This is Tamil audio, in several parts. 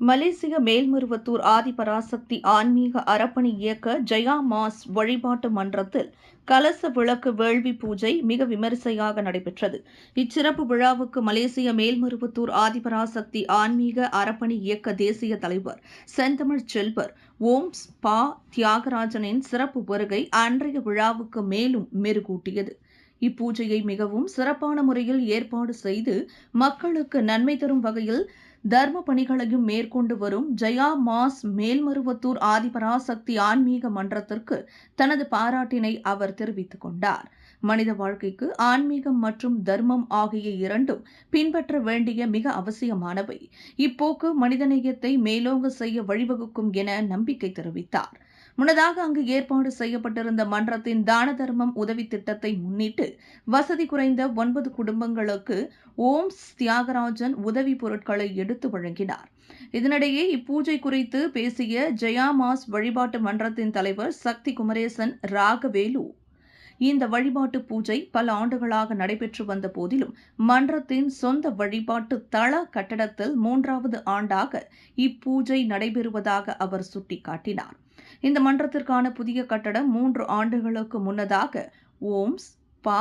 மலேசிய மேல்மருவத்தூர் ஆதிபராசக்தி ஆன்மீக அறப்பணி இயக்க ஜெயா மாஸ் வழிபாட்டு மன்றத்தில் கலச விளக்கு வேள்வி பூஜை மிக விமரிசையாக நடைபெற்றது. இச்சிறப்பு விழாவுக்கு மலேசிய மேல்மருவத்தூர் ஆதிபராசக்தி ஆன்மீக அறப்பணி இயக்க தேசிய தலைவர் செந்தமிழ் செல்வர் ஓம்ஸ் பா தியாகராஜனின் சிறப்பு வருகை அன்றைய விழாவுக்கு மேலும் மெருகூட்டியது. இப்பூஜையை மிகவும் சிறப்பான முறையில் ஏற்பாடு செய்து மக்களுக்கு நன்மை தரும் வகையில் தர்ம பணிகளையும் மேற்கொண்டு வரும் ஜெயா மாஸ் மேல்மருவத்தூர் ஆதிபராசக்தி ஆன்மீக மன்றத்திற்கு தனது பாராட்டினை அவர் தெரிவித்துக் கொண்டார். மனித வாழ்க்கைக்கு ஆன்மீகம் மற்றும் தர்மம் ஆகிய இரண்டும் பின்பற்ற வேண்டிய மிக அவசியமானவை. இப்போக்கு மனிதநேயத்தை மேலோங்க செய்ய வழிவகுக்கும் என நம்பிக்கை தெரிவித்தார். முன்னதாக அங்கு ஏற்பாடு செய்யப்பட்டிருந்த மன்றத்தின் தான தர்மம் உதவி திட்டத்தை முன்னிட்டு வசதி குறைந்த ஒன்பது குடும்பங்களுக்கு ஓம்ஸ் தியாகராஜன் உதவி பொருட்களை எடுத்து வழங்கினார். இதனிடையே இப்பூஜை குறித்து பேசிய ஜெயாமாஸ் வழிபாட்டு மன்றத்தின் தலைவர் சக்தி குமரேசன் ராகவேலு இந்த வழிபாட்டு பூஜை பல ஆண்டுகளாக நடைபெற்று வந்த போதிலும் மன்றத்தின் சொந்த வழிபாட்டு தள கட்டடத்தில் மூன்றாவது ஆண்டாக இப்பூஜை நடைபெறுவதாக அவர் சுட்டிக்காட்டினார். இந்த மன்றத்திற்கான புதிய கட்டடம் மூன்று ஆண்டுகளுக்கு முன்னதாக ஓம்ஸ் பா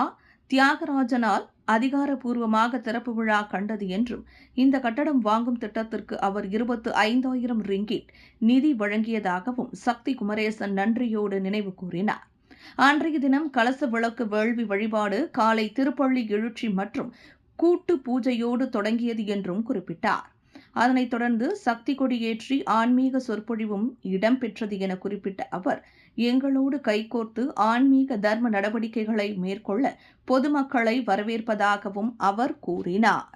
தியாகராஜனால் அதிகாரப்பூர்வமாக திறப்பு விழா கண்டது என்றும் இந்த கட்டடம் வாங்கும் திட்டத்திற்கு அவர் இருபத்து ஐந்தாயிரம் ரிங்கிட் நிதி வழங்கியதாகவும் சக்தி குமரேசன் நன்றியோடு நினைவு கூறினார். அன்றைய தினம் கலச விளக்கு வேள்வி வழிபாடு காலை திருப்பள்ளி எழுச்சி மற்றும் கூட்டு பூஜையோடு தொடங்கியது என்றும் குறிப்பிட்டார். அதனைத் தொடர்ந்து சக்தி கொடியேற்றி ஆன்மீக சொற்பொழிவும் இடம்பெற்றது என குறிப்பிட்ட அவர் எங்களோடு கைகோர்த்து ஆன்மீக தர்ம நடவடிக்கைகளை மேற்கொள்ள பொதுமக்களை வரவேற்பதாகவும் அவர் கூறினார்.